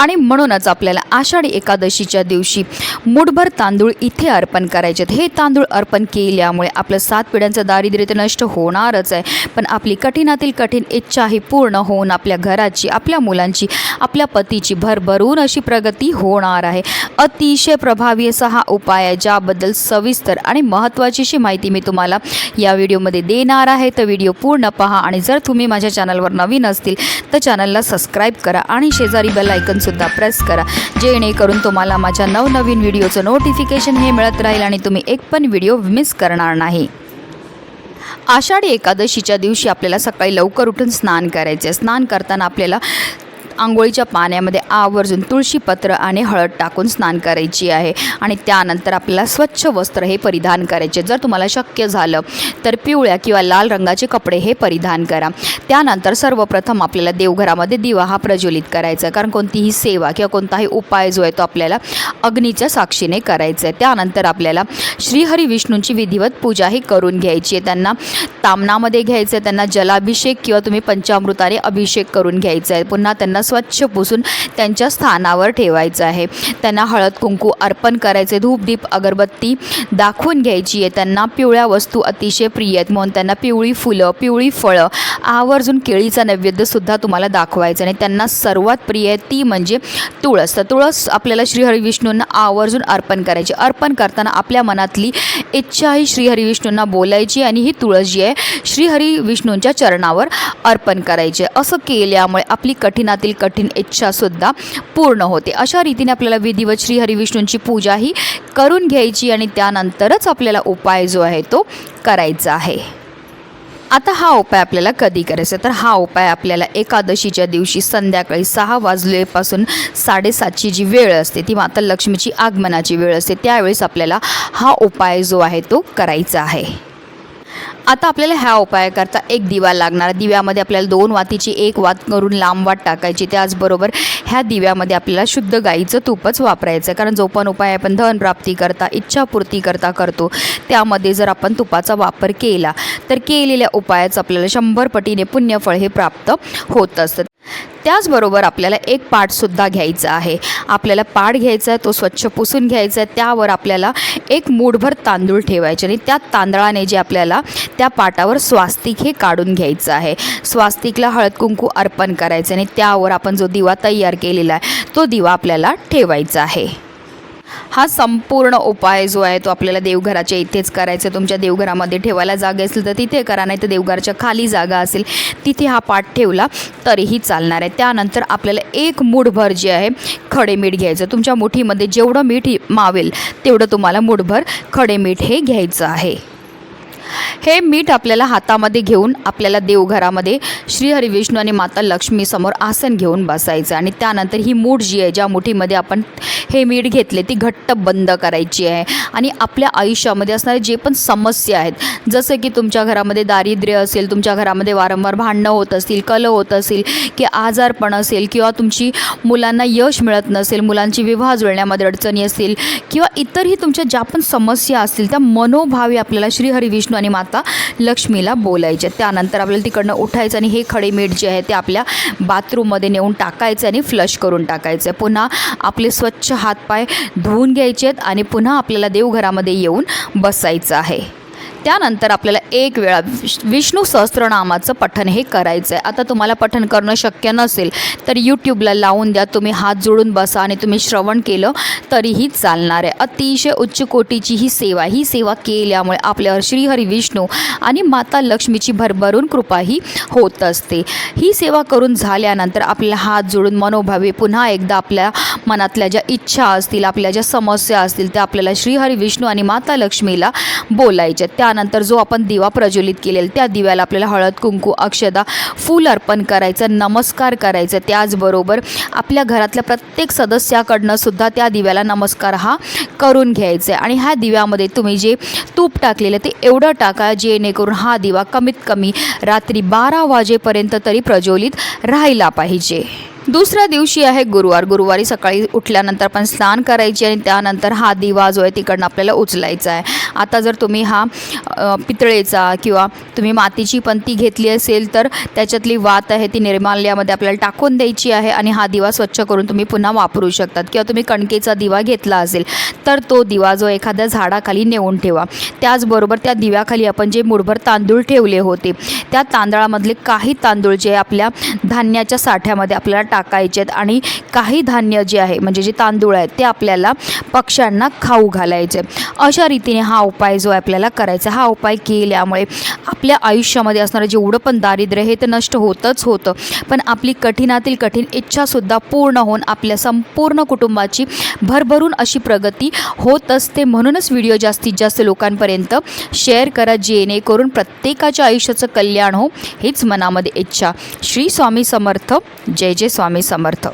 आणि म्हणूनच आपल्याला आषाढी एकादशीच्या दिवशी मुठभर तांदूळ इथे अर्पण करायचे आहेत. हे तांदूळ अर्पण केल्यामुळे आपलं सात पिढ्यांचं दारिद्र्य तर नष्ट होणारच आहे. पण आपली कठीणातील कठीण इच्छा ही पूर्ण होऊन आपल्या घराची आपल्या मुलांची आपल्या पतीची भरभरून अशी प्रगती होणार आहे. अतिशय प्रभावी असा हा उपाय आहे ज्याबद्दल सविस्तर आणि महत्त्वाची अशी माहिती मी तुम्हाला या व्हिडिओमध्ये देणार आहे. तर व्हिडिओ पूर्ण पहा आणि जर तुम्ही माझ्या चॅनलवर नवीन असतील तर चॅनलला सबस्क्राईब करा आणि शेजारी बेल सुद्धा प्रेस करा. जेणेकरून तुम्हाला माझ्या नवनवीन व्हिडिओचं नोटिफिकेशन हे मिळत राहील आणि तुम्ही एक पण व्हिडिओ मिस करणार नाही. आषाढी एकादशीच्या दिवशी आपल्याला सकाळी लवकर उठून स्नान करायचे. स्नान करताना आपल्याला आंघोळीच्या पाण्यामध्ये आवर्जून तुळशीपत्र आणि हळद टाकून स्नान करायची आहे. आणि त्यानंतर आपल्याला स्वच्छ वस्त्र हे परिधान करायचे. जर तुम्हाला शक्य झालं तर पिवळ्या किंवा लाल रंगाचे कपडे हे परिधान करा. त्यानंतर सर्वप्रथम आपल्याला देवघरामध्ये दिवा हा प्रज्वलित करायचा आहे. कारण कोणतीही सेवा किंवा कोणताही उपाय जो आहे तो आपल्याला अग्नीच्या साक्षीने करायचा आहे. त्यानंतर आपल्याला श्रीहरी विष्णूंची विधिवत पूजाही करून घ्यायची आहे. त्यांना तामणामध्ये घ्यायचं आहे. त्यांना जलाभिषेक किंवा तुम्ही पंचामृताने अभिषेक करून घ्यायचा आहे. पुन्हा त्यांना स्वच्छ पुसून त्यांच्या स्थानावर ठेवायचं आहे. त्यांना हळद कुंकू अर्पण करायचे धूपदीप अगरबत्ती दाखवून घ्यायची आहे. त्यांना पिवळ्या वस्तू अतिशय प्रिय आहेत. म्हणून त्यांना पिवळी फुलं पिवळी फळं आवर्जून केळीचा नैवेद्यसुद्धा तुम्हाला दाखवायचं आणि त्यांना सर्वात प्रिय आहे ती म्हणजे तुळस. तर तुळस आपल्याला श्रीहरिविष्णूंना आवर्जून अर्पण करायची. अर्पण करताना आपल्या मनातली इच्छा ही श्रीहरिविष्णूंना बोलायची आणि ही तुळस जी आहे श्रीहरी विष्णूंच्या चरणावर अर्पण करायचे असं केल्यामुळे आपली कठीणातील कठीण इच्छासुद्धा पूर्ण होते. अशा रीतीने आपल्याला विधिवत श्री हरिविष्णूंची पूजा ही करून घ्यायची आणि त्यानंतरच आपल्याला उपाय जो आहे तो करायचा आहे. आता हा उपाय आपल्याला कधी करायचा तर हा उपाय आपल्याला एकादशीच्या दिवशी संध्याकाळी सहा वाजलेपासून साडेसातची जी वेळ असते ती माता लक्ष्मीची आगमनाची वेळ असते त्यावेळेस आपल्याला हा उपाय जो आहे तो करायचा आहे. आता आपल्याला ह्या उपायाकरता एक दिवा लागणार. दिव्यामध्ये आपल्याला दोन वातीची एक वात करून लांब वात टाकायची. त्याचबरोबर ह्या दिव्यामध्ये आपल्याला शुद्ध गाईचं तूपच वापरायचं. आहे कारण जो पण उपाय आपण धनप्राप्ती करता इच्छापूर्ती करता करतो त्यामध्ये जर आपण तुपाचा वापर केला तर केलेल्या उपायाचं आपल्याला शंभर पटीने पुण्यफळ हे प्राप्त होत असतं. त्याचबरोबर आपल्याला एक पाठसुद्धा घ्यायचा आहे. आपल्याला पाट घ्यायचा आहे तो स्वच्छ पुसून घ्यायचा आहे त्यावर आपल्याला एक मूठभर तांदूळ ठेवायचे आणि त्या तांदळाने जे आपल्याला त्या पाटावर स्वास्तिक हे काढून घ्यायचं आहे. स्वास्तिकला हळद कुंकू अर्पण करायचं आणि त्यावर आपण जो दिवा तयार केलेला आहे तो दिवा आपल्याला ठेवायचा आहे. हा संपूर्ण उपाय जो आहे तो आपल्याला देवघराच्या इथेच करायचा आहे. तुमच्या देवघरामध्ये ठेवायला जागा असेल तर तिथे करा नाही तर देवघरच्या खाली जागा असेल तिथे हा पाठ ठेवला तरीही चालणार आहे. त्यानंतर आपल्याला एक मूठभर जे आहे खडे मीठ घ्यायचं. तुमच्या मुठीमध्ये जेवढं मीठ मावेल तेवढं तुम्हाला मूठभर खडे मीठ हे घ्यायचं आहे. हे मीठ आपल्याला हातामध्ये घेऊन आपल्याला देवघरामध्ये श्री हरिविष्णू आणि माता लक्ष्मीसमोर आसन घेऊन बसायचं. आणि त्यानंतर ही मूठ जी आहे ज्या मुठीमध्ये आपण हे मीठ घेतले ती घट्ट बंद करायची आहे. आणि आपल्या आयुष्यामध्ये असणारे जे पण समस्या आहेत जसं की तुमच्या घरामध्ये दारिद्र्य असेल तुमच्या घरामध्ये वारंवार भांडणं होत असतील कल होत असेल की आजारपण असेल किंवा तुमची मुलांना यश मिळत नसेल मुलांची विवाह जुळण्यामध्ये अडचणी असतील किंवा इतरही तुमच्या ज्या पण समस्या असतील त्या मनोभावी आपल्याला श्री हरिविष्णू आणि माता लक्ष्मीला बोलायच्या त्यानंतर आपल्याला तिकडनं उठायचं आणि हे खडे मीठ जे आहे ते आपल्या बाथरूममध्ये नेऊन टाकायचं आणि फ्लश करून टाकायचं. पुन्हा आपले स्वच्छ हातपाय धुवून घ्यायचे आहेत आणि पुन्हा आपल्याला देवघरामध्ये येऊन बसायचं आहे. त्यानंतर आपल्याला एक वेळा विष्णू सहस्त्रनामाचं पठण हे करायचं आहे आता तुम्हाला पठण करणं शक्य नसेल तर यूट्यूबला लावून द्या. तुम्ही हात जोडून बसा आणि तुम्ही श्रवण केलं तरीही चालणार आहे. अतिशय उच्च कोटीची ही सेवा ही सेवा केल्यामुळे आपल्यावर श्रीहरी विष्णू आणि माता लक्ष्मीची भरभरून कृपाही होत असते. ही सेवा करून झाल्यानंतर आपल्याला हात जोडून मनोभावे पुन्हा एकदा आपल्या मनातल्या ज्या इच्छा असतील आपल्या ज्या समस्या असतील त्या आपल्याला श्रीहरी विष्णू आणि माता लक्ष्मीला बोलायच्या त्यानंतर जो आपण दिवा प्रज्वलित केलेला त्या दिव्याला आपल्याला हळद कुंकू अक्षदा फूल अर्पण करायचं नमस्कार करायचं. त्याचबरोबर आपल्या घरातल्या प्रत्येक सदस्याकडनं सुद्धा त्या दिव्याला नमस्कार हा करून घ्यायचा आहे. आणि ह्या दिव्यामध्ये तुम्ही जे तूप टाकलेलं ते एवढं टाका जेणेकरून हा दिवा कमीत कमी रात्री बारा वाजेपर्यंत तरी प्रज्वलित राहिला पाहिजे. दुसऱ्या दिवशी आहे गुरुवार. गुरुवारी सकाळी उठल्यानंतर आपण स्नान करायची आणि त्यानंतर हा दिवा जो आहे तिकडनं आपल्याला उचलायचा आहे. आता जर तुम्ही हा पितळेचा किंवा तुम्ही मातीची पंती घेतली असेल तर त्याच्यातली वात आहे ती निर्माल्यामध्ये आपल्याला टाकून द्यायची आहे आणि हा दिवा स्वच्छ करून तुम्ही पुन्हा वापरू शकतात. किंवा तुम्ही कणकेचा दिवा घेतला असेल तर तो दिवा जो एखाद्या झाडाखाली नेऊन ठेवा. त्याचबरोबर त्या दिव्याखाली आपण जे मुठभर तांदूळ ठेवले होते त्या तांदळामधले काही तांदूळ जे आपल्या धान्याच्या साठ्यामध्ये आपल्याला टाक टाकायचे आहेत आणि काही धान्य जे आहे म्हणजे जे तांदूळ आहेत ते आपल्याला पक्ष्यांना खाऊ घालायचे. अशा रीतीने हा उपाय जो आहे आपल्याला करायचा. हा उपाय केल्यामुळे आपल्या आयुष्यामध्ये असणारं जेवढं पण दारिद्र्य हे तर नष्ट होतच होतं. पण आपली कठीणातील कठीण इच्छासुद्धा पूर्ण होऊन आपल्या संपूर्ण कुटुंबाची भरभरून अशी प्रगती होत असते. म्हणूनच व्हिडिओ जास्तीत जास्त लोकांपर्यंत शेअर करा जेणेकरून प्रत्येकाच्या आयुष्याचं कल्याण हो हीच मनामध्ये इच्छा. श्री स्वामी समर्थ. जय जय स्वामी समर्थ.